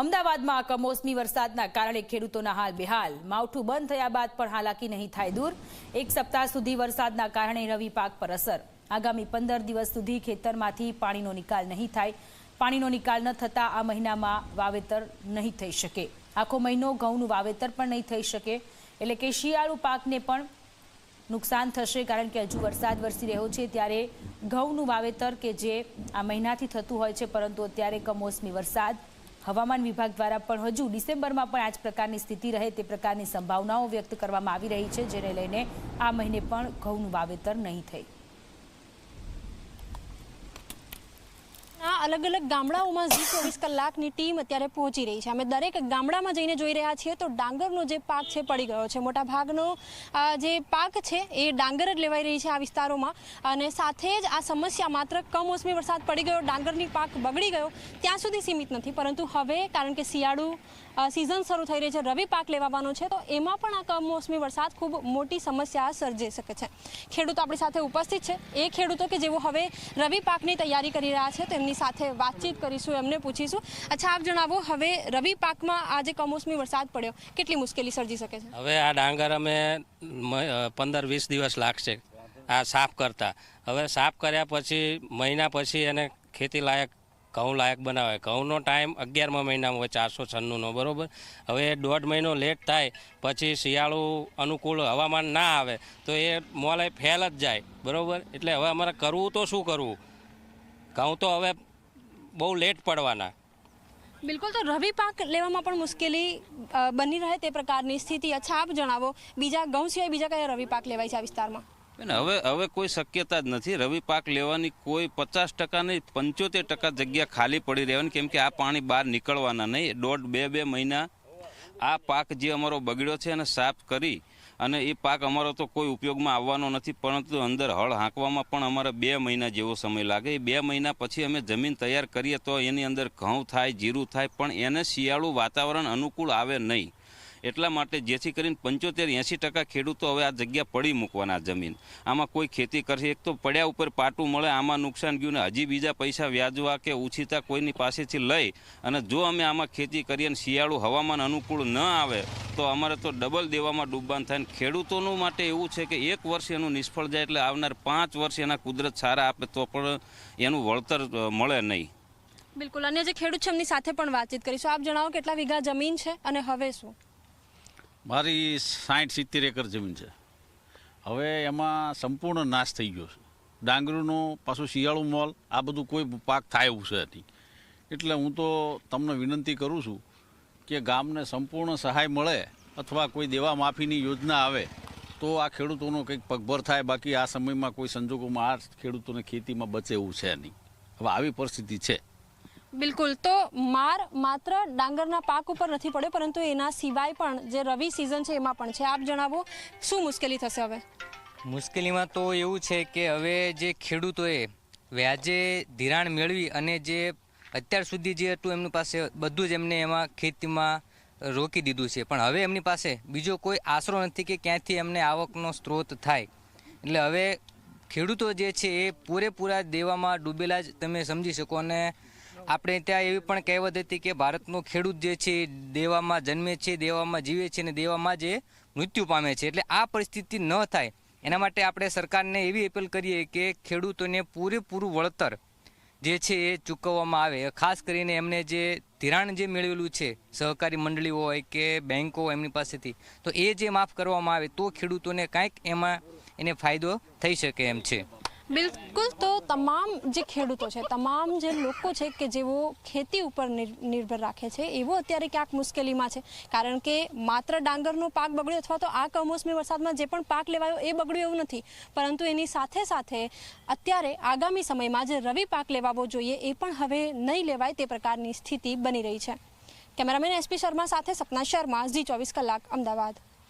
અમદાવાદમાં કમોસમી વરસાદના કારણે ખેડૂતોના હાલ બેહાલ. માવઠું બંધ થયા બાદ પણ હાલાકી નહીં થાય દૂર. એક સપ્તાહ સુધી વરસાદના કારણે રવિ પાક પર અસર. આગામી પંદર દિવસ સુધી ખેતરમાંથી પાણીનો નિકાલ નહીં થાય. પાણીનો નિકાલ ન થતાં આ મહિનામાં વાવેતર નહીં થઈ શકે. આખો મહિનો ઘઉંનું વાવેતર પણ નહીં થઈ શકે. એટલે કે શિયાળુ પાકને પણ નુકસાન થશે, કારણ કે હજુ વરસાદ વરસી રહ્યો છે ત્યારે ઘઉંનું વાવેતર કે જે આ મહિનાથી થતું હોય છે, પરંતુ અત્યારે કમોસમી વરસાદ હવામાન વિભાગ દ્વારા પણ હજુ ડિસેમ્બરમાં પણ આ જ પ્રકારની સ્થિતિ રહે તે પ્રકારની સંભાવનાઓ વ્યક્ત કરવામાં આવી રહી છે, જેને લઈને આ મહિને પણ ઘઉંનું વાવેતર નહીં થઈ આ અલગ અલગ ગામડાઓમાં ઝી ચોવીસ કલાકની ટીમ અત્યારે પહોંચી રહી છે. અમે દરેક ગામડામાં જઈને જોઈ રહ્યા છીએ તો ડાંગરનો જે પાક છે પડી ગયો છે. મોટા ભાગનો જે પાક છે એ ડાંગર જ લેવાઈ રહી છે આ વિસ્તારોમાં. અને સાથે જ આ સમસ્યા માત્ર કમોસમી વરસાદ પડી ગયો, ડાંગરની પાક બગડી ગયો, ત્યાં સુધી સીમિત નથી. પરંતુ હવે, કારણ કે શિયાળુ સિઝન શરૂ થઈ રહી છે, રવિ પાક લેવાનો છે, તો એમાં પણ આ કમોસમી વરસાદ ખૂબ મોટી સમસ્યા સર્જી શકે છે. ખેડૂતો આપણી સાથે ઉપસ્થિત છે. એ ખેડૂતો કે જેઓ હવે રવિ પાકની તૈયારી કરી રહ્યા છે, તેમની સાથે વાતચીત કરીશું, એમને પૂછીશું. અચ્છા, આપ જણાવો, હવે રવિ પાકમાં આ જે કમોસમી વરસાદ પડ્યો. કેટલી મુશ્કેલી સર્જી શકે છે? હવે આ ડાંગર અમે પંદર વીસ દિવસ લાગશે આ સાફ કરતા. હવે સાફ કર્યા પછી, મહિના પછી એને ખેતી લાયક ઘઉં લાયક બનાવે ઘઉંનો ટાઈમ અગિયારમાં મહિનામાં હોય, ચારસો છન્નુંનો, બરાબર? હવે દોઢ મહિનો લેટ થાય, પછી શિયાળુ અનુકૂળ હવામાન ના આવે, તો એ મોલે ફેલ જ જાય, બરાબર? એટલે હવે અમારે કરવું તો શું કરવું? ઘઉં તો હવે બહુ લેટ પડવાના. બિલકુલ તો રવિ પાક લેવામાં પણ મુશ્કેલી બની રહે તે પ્રકારની સ્થિતિ. અચ્છા આપ જણાવો બીજા ઘઉં સિવાય બીજા કયા રવિ પાક લેવાય છે આ વિસ્તારમાં? બેન હવે હવે કોઈ શક્યતા જ નથી. રવિ પાક લેવાની કોઈ પચાસ ટકા નહીં પંચોતેર ટકા જગ્યા ખાલી પડી રહેવાની કેમ કે આ પાણી બહાર નીકળવાના નહીં. દોઢ બે બે મહિના આ પાક જે અમારો બગડ્યો છે એને સાફ કરી અને એ પાક અમારો તો કોઈ ઉપયોગમાં આવવાનો નથી, પરંતુ અંદર હળ હાંકવામાં પણ અમારે બે મહિના જેવો સમય લાગે. એ બે મહિના પછી અમે જમીન તૈયાર કરીએ તો એની અંદર ઘઉં થાય, જીરું થાય, પણ એને શિયાળુ વાતાવરણ અનુકૂળ આવે નહીં. એટલા માટે જેથી કરીને પંચોતેર એંસી ટકા ખેડૂતો હવે આ જગ્યા પડી મૂકવાના જમીન. આમાં કોઈ ખેતી કરશે. એક તો પડ્યા ઉપર પાટું મળે, આમાં નુકસાન ગયું ને હજી બીજા પૈસા વ્યાજવા કે ઉછીતા કોઈની પાસેથી લઈ અને જો અમે આમાં ખેતી કરીએ અને શિયાળુ હવામાન અનુકૂળ ન આવે, તો અમારે તો ડબલ દેવામાં ડૂબાન થાય ને ખેડૂતોનું માટે એવું છે કે એક વર્ષ એનું નિષ્ફળ જાય એટલે આવનાર પાંચ વર્ષ એના કુદરત સારા આપે તો પણ એનું વળતર મળે નહીં. બિલકુલ. અને જે ખેડૂત છે એમની સાથે પણ વાતચીત કરીશું. આપ જણાવો કેટલા વીઘા જમીન છે અને હવે શું? મારી સાઠ સિત્તેર એકર જમીન છે. હવે એમાં સંપૂર્ણ નાશ થઈ ગયો છે. ડાંગરનો, પાછું શિયાળુ મોલ, આ બધું કોઈ પાક થાય એવું છે નહીં. એટલે હું તો તમને વિનંતી કરું છું કે ગામને સંપૂર્ણ સહાય મળે અથવા કોઈ દેવા માફીની યોજના આવે, તો આ ખેડૂતોનો કંઈક પગભર થાય. બાકી આ સમયમાં કોઈ સંજોગોમાં આ ખેડૂતોને ખેતીમાં બચે એવું છે નહીં. હવે આવી પરિસ્થિતિ છે. બિલકુલ. તો માર માત્ર ડાંગરના પાક ઉપર નથી પડ્યો, પરંતુ એના સિવાય પણ જે રવિ સિઝન છે એમાં પણ છે. આપ જણાવો, શું મુશ્કેલી થશે હવે? મુશ્કેલીમાં તો એવું છે કે હવે જે ખેડૂતોએ વ્યાજે ધિરાણ મેળવી અને જે અત્યાર સુધી જે હતું એમની પાસે બધું જ એમને એમાં ખેતીમાં રોકી દીધું છે. પણ હવે એમની પાસે બીજો કોઈ આશરો નથી કે ક્યાંથી એમને આવકનો સ્ત્રોત થાય. એટલે હવે ખેડૂતો જે છે એ પૂરેપૂરા દેવામાં ડૂબેલા જ તમે સમજી શકો અને આપણે ત્યાં એવી પણ કહેવત હતી કે ભારતનો ખેડૂત જે છે, દેવામાં જન્મે છે, દેવામાં જીવે છે અને દેવામાં જે મૃત્યુ પામે છે. એટલે આ પરિસ્થિતિ ન થાય. એના માટે આપણે સરકારને એવી અપીલ કરીએ કે ખેડૂતોને પૂરેપૂરું વળતર જે છે એ ચૂકવવામાં આવે. ખાસ કરીને એમને જે ધિરાણ જે મેળવેલું છે, સહકારી મંડળીઓ હોય કે બેન્કો એમની પાસેથી, તો એ જે માફ કરવામાં આવે તો ખેડૂતોને કાંઈક એમાં એને ફાયદો થઈ શકે એમ છે. બિલકુલ તો તમામ જે ખેડૂતો છે, તમામ જે લોકો છે કે જેઓ ખેતી ઉપર નિર્ભર રાખે છે, એવો અત્યારે ક્યાંક મુશ્કેલીમાં છે. કારણ કે માત્ર ડાંગરનો પાક બગડ્યો અથવા તો આ કમોસમી વરસાદમાં જે પણ પાક લેવાયો એ બગડ્યો એવું નથી. પરંતુ એની સાથે સાથે અત્યારે આગામી સમયમાં જે રવિ પાક લેવાવો જોઈએ એ પણ હવે નહીં લેવાય તે પ્રકારની સ્થિતિ બની રહી છે. કેમેરામેન એસપી શર્મા સાથે સપના શર્મા, ઝી ચોવીસ કલાક, અમદાવાદ.